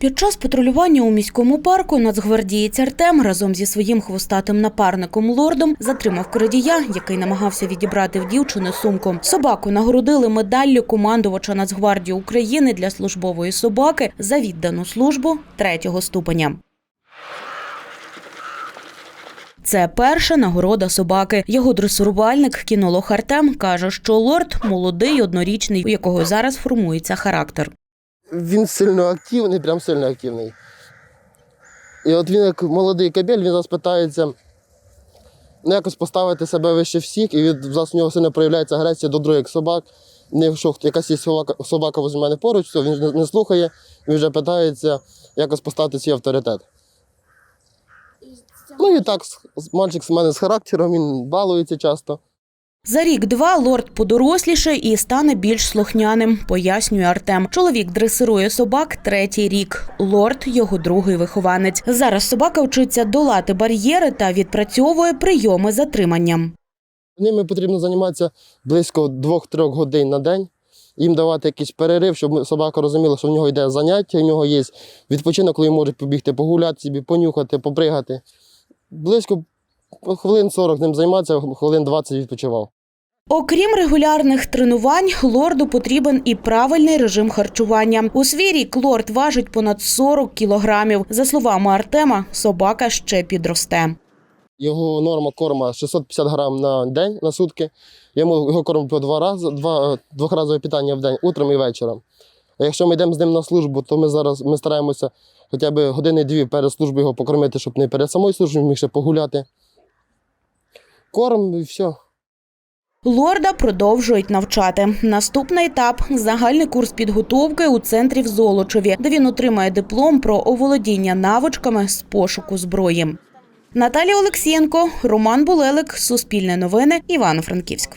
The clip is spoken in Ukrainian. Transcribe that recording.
Під час патрулювання у міському парку нацгвардієць Артем разом зі своїм хвостатим напарником лордом затримав крадія, який намагався відібрати в дівчини сумку. Собаку нагородили медаллю командувача Нацгвардії України для службової собаки за віддану службу третього ступеня. Це перша нагорода собаки. Його дресурувальник, кінолог Артем, каже, що лорд молодий, однорічний, у якого зараз формується характер. Він сильно активний, прям сильно активний. І от він, як молодий кабель, він зараз питається ну, якось поставити себе вище всіх, і від зараз у нього сильно проявляється агресія до других собак. Не якщо якась є собака, собака возле мене поруч, все, він не, слухає, він вже питається якось поставити свій авторитет. Ну і так, мальчик з мене з характером, він балується часто. За рік-два лорд подоросліше і стане більш слухняним, пояснює Артем. Чоловік дресирує собак третій рік. Лорд його другий вихованець. Зараз собака вчиться долати бар'єри та відпрацьовує прийоми затриманням. Ними потрібно займатися близько 2-3 годин на день, їм давати якийсь перерив, щоб собака розуміла, що в нього йде заняття, в нього є відпочинок, коли може побігти погуляти собі, понюхати, попригати. Близько хвилин 40 ним займатися, хвилин 20 відпочивав. Окрім регулярних тренувань, лорду потрібен і правильний режим харчування. У свій рік лорд важить понад 40 кілограмів. За словами Артема, собака ще підросте. Його норма корма 650 грам на день на сутки. Йому його корм по два рази, два, двохразове питання в день, утром і вечором. А якщо ми йдемо з ним на службу, то ми зараз ми стараємося хоча б години-дві перед службою його покормити, щоб не перед самою службою міг ще погуляти. Корм і все. Лорда продовжують навчати. Наступний етап загальний курс підготовки у центрі в Золочові, де він отримає диплом про оволодіння навичками з пошуку зброї. Наталія Олексієнко, Роман Булелик, Суспільне новини, Івано-Франківськ.